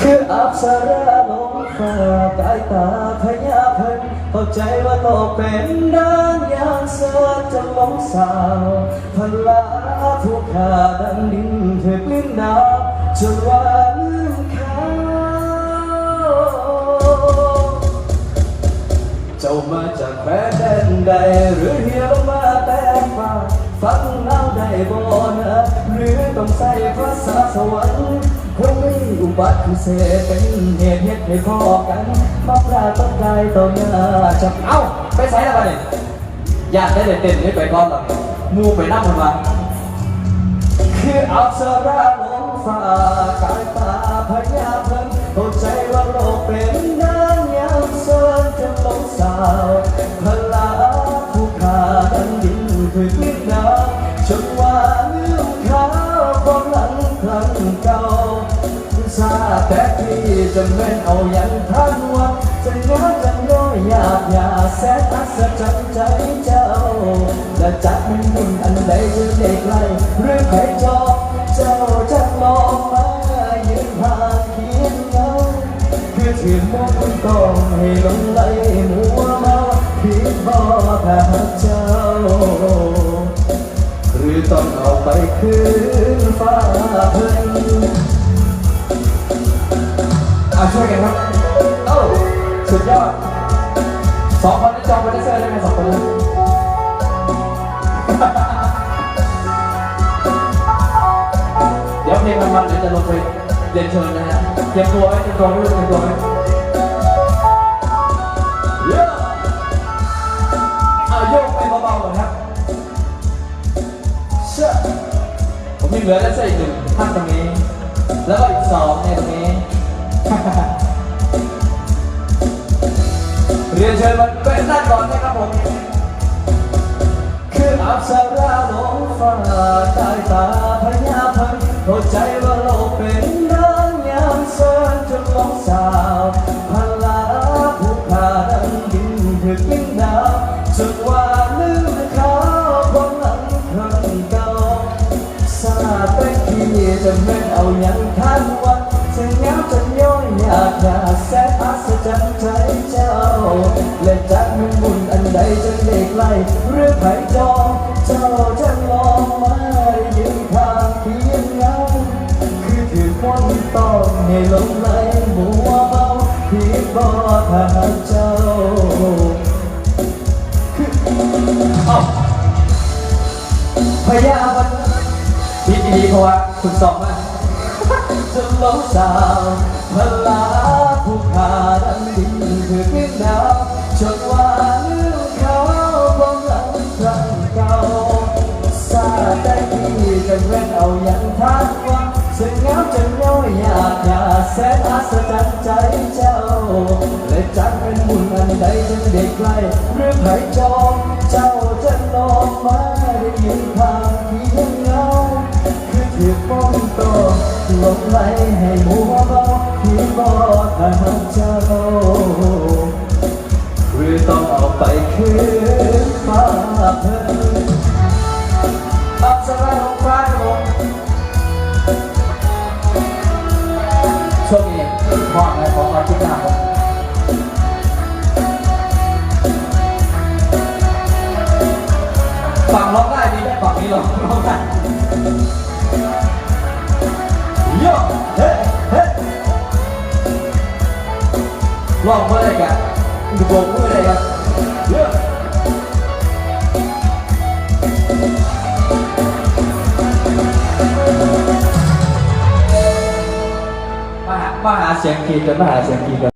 คืออับสราลงฟ้ากายตาพญาเพิ่นเข้าใจว่าโลกเป็นด้านยางเสือจะลงสาวพลาผู้ขาดังดินเถิดลิ้นดาวจนว่าลืมเขาเจ้ามาจากแคว้นแดนใดหรือเหี่ยวมาแต่ฟ้าฟังเอาได้บ่นะหรือต้องใส่ภาษาสวรรค์ คงไม่อุบัติพิเศษเป็นเหตุเหตุให้พ่อกันมาปราต้องกายต่อหน้าจับเอ้าไปใส่แล้วกันนี่อยากได้เลยเต้นนี่ไปก่อนหรอกมูไปนั่งมันมาคืออับสราลงฟ้ากายตาพญาเพิ่นเข้าใจว่าโลกเป็นน้ จะแม่นเอาอย่างทันว่าจะง้อจะย้อยอยากอยากแสนอัศจรรย์ใจเจ้า และจักมันมุ่นอันใดจะเด็กไล่หรือใครจอบเจ้าจะลองมายืนห่างเคียงเงาคือถือมองต้องให้ลงไหลมัวเมาผิดบ่แพ้เจ้า หรือต้องเอาไปคืนฟ้าเพิ่นาช่วยกันครับเอ้าสุดยอดสองคนนี้จองไปได้เสื้อได้ไหมสองคนนี้เดี๋ยวเพลงมันๆเดี๋ยวจะลงไปเรียนเชิญนะฮะเตรียมตัวไว้เตรียมตัวไว้เตรียมตัวไว้เยอะเอาโยกไปเบาๆก่อนครับเชื่อผมมีเหลือแล้วเสื้ออีกหนึ่งท่านตรงนี้ แล้วก็อีกสองในตรงนี้ เรียนเชิญมันเป็นด้านก่อนนะครับผมคืออับสราลงฟ้าใต้ตาพญาพันเข้าใจว่าโลกเป็นนางยามเสินจนลงสาวพลาผู้ขาดังดินถึกยิ่งดาวจนว่าลืมเขาความหลังครั้งเก่าซาแต่ที่จะแม่นเอาอย่างทันวันจะเงาจะย้อยอยากอยากแสนอัศจรรย์ เด็กไล่หรือไผ่จองเจ้าจะลองมายืนทางเพียงเงาคือถือคนต้องให้ลงไหลมัวเมาที่บ่ทางเจ้าคือเอาพยาวันพี่ดีเพราะว่าคุณสองมาจนลงสาวพลาผู้ขาดังดินคือเพียงดาว ได้ที่จะเว้นเอาอย่างทันว่าซึ่งเหงาจนน้อยอยากอยากแสนอัศจรรย์ใจเจ้าและจักเป็นบุญอันใดจะเด็กไกลหรือไผจองเจ้าจะลองมาได้ยินทางเพียงเงาคือถือป้องต่อลงไหลให้มัวเมาที่บ่ทางเจ้าหรือต้องเอาไปคืนฟ้าเพิ่อ พอดนะขอความคิดหน้าฝั่งร้องได้ดีไหมฝั่งนี้ร้องร้องได้โยเฮ้เฮ้ลองเมื่อไรกันดูโบกเมื่อไรกันเยอะ เสียงคีย์กันมาหาเสียงคีย์กัน